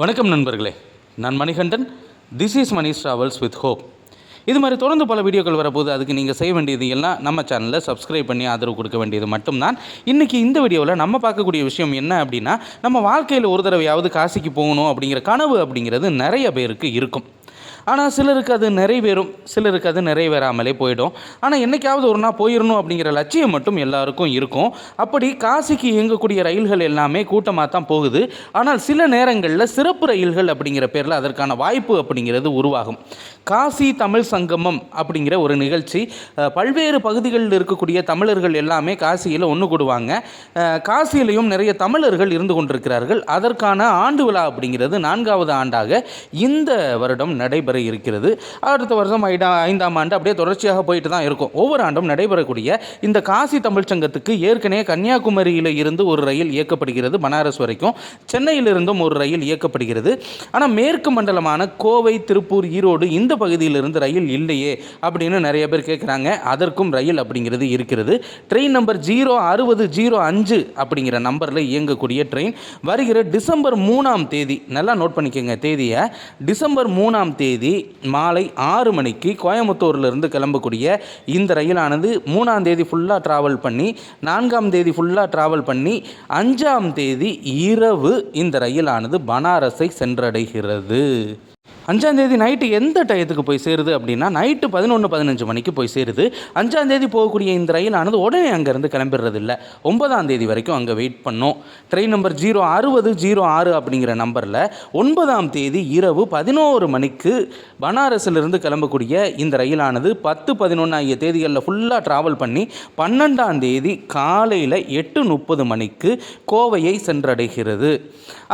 வணக்கம் நண்பர்களே. நான் Manikandan. This is Mani travels with hope இது மாதிரி தொடர்ந்து பல வீடியோக்கள் வரப்போது அதுக்கு நீங்கள் செய்ய வேண்டியது எல்லாம் நம்ம சேனலில் சப்ஸ்கிரைப் பண்ணி ஆதரவு கொடுக்க வேண்டியது மட்டும்தான். இன்றைக்கி இந்த வீடியோவில் நம்ம பார்க்கக்கூடிய விஷயம் என்ன அப்படின்னா நம்ம வாழ்க்கையில் ஒரு தடவையாவது காசிக்கு போகணும் அப்படிங்கிற கனவு அப்படிங்கிறது நிறைய பேருக்கு இருக்கும். ஆனால் சிலருக்கு அது நிறைவேறும். சிலருக்கு அது நிறைவேறாமலே போயிடும். ஆனால் என்னைக்காவது ஒரு நாள் போயிடணும் அப்படிங்கிற லட்சியம் மட்டும் எல்லாருக்கும் இருக்கும். அப்படி காசிக்கு இயங்கக்கூடிய ரயில்கள் எல்லாமே கூட்டமாக தான் போகுது. ஆனால் சில நேரங்களில் சிறப்பு ரயில்கள் அப்படிங்கிற பேரில் அதற்கான வாய்ப்பு அப்படிங்கிறது உருவாகும். காசி தமிழ் சங்கமம் அப்படிங்கிற ஒரு நிகழ்ச்சி பல்வேறு பகுதிகளில் இருக்கக்கூடிய தமிழர்கள் எல்லாமே காசியில் ஒன்று கூடுவாங்க. காசியிலையும் நிறைய தமிழர்கள் இருந்து கொண்டிருக்கிறார்கள். அதற்கான ஆண்டு விழா அப்படிங்கிறது நான்காவது ஆண்டாக இந்த வருடம் நடைபெற இருக்கிறது. அடுத்த வருஷம் ஐடா ஐந்தாம் ஆண்டு அப்படியே தொடர்ச்சியாக போயிட்டு தான் இருக்கும். ஒவ்வொரு ஆண்டும் நடைபெறக்கூடிய இந்த காசி தமிழ்ச்சங்கத்துக்கு ஏற்கனவே கன்னியாகுமரியில் இருந்து ஒரு ரயில் இயக்கப்படுகிறது பனாரஸ் வரைக்கும். சென்னையிலிருந்தும் ஒரு ரயில் இயக்கப்படுகிறது. ஆனால் மேற்கு மண்டலமான கோவை திருப்பூர் ஈரோடு இந்த பகுதியிலிருந்து ரயில் இல்லையே அப்படின்னு நிறைய பேர் கேட்குறாங்க அதற்கும் ரயில் அப்படிங்கிறது இருக்கிறது. ட்ரெயின் நம்பர் ஜீரோ அறுபது ஜீரோ அஞ்சு அப்படிங்கிற நம்பரில் இயங்கக்கூடிய ட்ரெயின். வருகிற டிசம்பர் மூணாம் தேதி நல்லா நோட் பண்ணிக்கோங்க தேதியை. டிசம்பர் மூணாம் தேதி மாலை ஆறு மணிக்கு கோயம்புத்தூர்லேருந்து கிளம்பக்கூடிய இந்த ரயிலானது மூணாம் தேதி ஃபுல்லாக ட்ராவல் பண்ணி நான்காம் தேதி ஃபுல்லாக ட்ராவல் பண்ணி அஞ்சாம் தேதி இரவு இந்த ரயிலானது பனாரஸை சென்றடைகிறது. அஞ்சாந்தேதி நைட்டு எந்த டயத்துக்கு போய் சேருது அப்படின்னா நைட்டு பதினொன்று பதினஞ்சு மணிக்கு போய் சேருது. அஞ்சாந்தேதி போகக்கூடிய இந்த ரயிலானது உடனே அங்கேருந்து கிளம்பிடுறது இல்லை ஒன்பதாம் தேதி வரைக்கும் அங்கே வெயிட் பண்ணோம். ட்ரெயின் நம்பர் ஜீரோ அறுபது ஜீரோ ஆறு அப்படிங்கிற நம்பரில் ஒன்பதாம் தேதி இரவு பதினோரு மணிக்கு பனாரஸிலிருந்து கிளம்பக்கூடிய இந்த ரயிலானது பத்து பதினொன்று ஆகிய தேதிகளில் ஃபுல்லாக ட்ராவல் பண்ணி பன்னெண்டாம் தேதி காலையில் எட்டு முப்பது மணிக்கு கோவையை சென்றடைகிறது.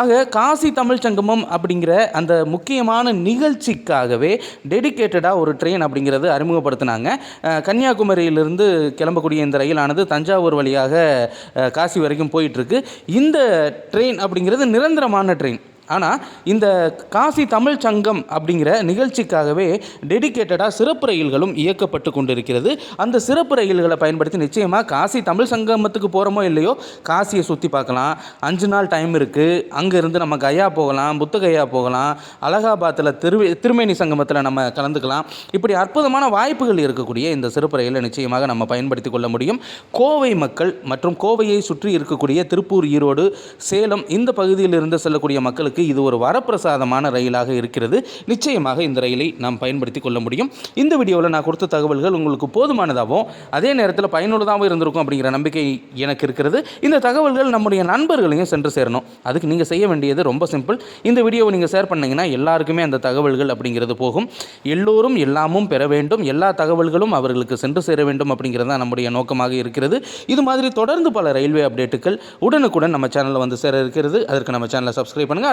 ஆக காசி தமிழ் சங்கமம் அப்படிங்கிற அந்த முக்கியமான நிகழ்ச்சிக்காகவே டெடிகேட்டடாக ஒரு ட்ரெயின் அப்படிங்கிறது அறிமுகப்படுத்தினாங்க. கன்னியாகுமரியிலிருந்து கிளம்பக்கூடிய இந்த ரயிலானது தஞ்சாவூர் வழியாக காசி வரைக்கும் போயிட்டுருக்கு. இந்த ட்ரெயின் அப்படிங்கிறது நிரந்தரமான ட்ரெயின் ஆனால் இந்த காசி தமிழ் சங்கம் அப்படிங்கிற நிகழ்ச்சிக்காகவே டெடிகேட்டடாக சிறப்பு ரயில்களும் இயக்கப்பட்டு கொண்டிருக்கிறது. அந்த சிறப்பு ரயில்களை பயன்படுத்தி நிச்சயமாக காசி தமிழ் சங்கமத்துக்கு போகிறோமோ இல்லையோ காசியை சுற்றி பார்க்கலாம். அஞ்சு நாள் டைம் இருக்குது அங்கேருந்து நம்ம கயா போகலாம் புத்த கயா போகலாம். அலகாபாத்தில் திரு திருமேனி சங்கமத்தில் நம்ம கலந்துக்கலாம். இப்படி அற்புதமான வாய்ப்புகள் இருக்கக்கூடிய இந்த சிறப்பு ரயிலை நிச்சயமாக நம்ம பயன்படுத்தி கொள்ள முடியும். கோவை மக்கள் மற்றும் கோவையை சுற்றி இருக்கக்கூடிய திருப்பூர் ஈரோடு சேலம் இந்த பகுதியில் இருந்து செல்லக்கூடிய மக்களுக்கு இது ஒரு வரப்பிரசாதமான ரயிலாக இருக்கிறது. நிச்சயமாக இந்த ரயிலை நாம் பயன்படுத்தி கொள்ள முடியும். இந்த வீடியோவில் நான் கொடுத்த தகவல்கள் உங்களுக்கு போதுமானதாகவும் அதே நேரத்தில் பயனுள்ளதாகவும் இருந்திருக்கும் அப்படிங்கிற நம்பிக்கை எனக்கு இருக்கிறது. இந்த தகவல்கள் நம்முடைய நண்பர்களையும் சென்று சேரணும். அதுக்கு நீங்கள் செய்ய வேண்டியது ரொம்ப சிம்பிள். இந்த வீடியோவை நீங்கள் ஷேர் பண்ணீங்கன்னா எல்லாருக்குமே அந்த தகவல்கள் அப்படிங்கிறது போகும். எல்லோரும் எல்லாமும் பெற வேண்டும். எல்லா தகவல்களும் அவர்களுக்கு சென்று சேர வேண்டும் அப்படிங்கிறது தான் நம்முடைய நோக்கமாக இருக்கிறது. இது மாதிரி தொடர்ந்து பல ரயில்வே அப்டேட்டுகள் உடனுக்குடன் நம்ம சேனலில் வந்து சேர இருக்கிறது. அதற்கு நம்ம சேனலை சப்ஸ்கிரைப் பண்ணுங்கள்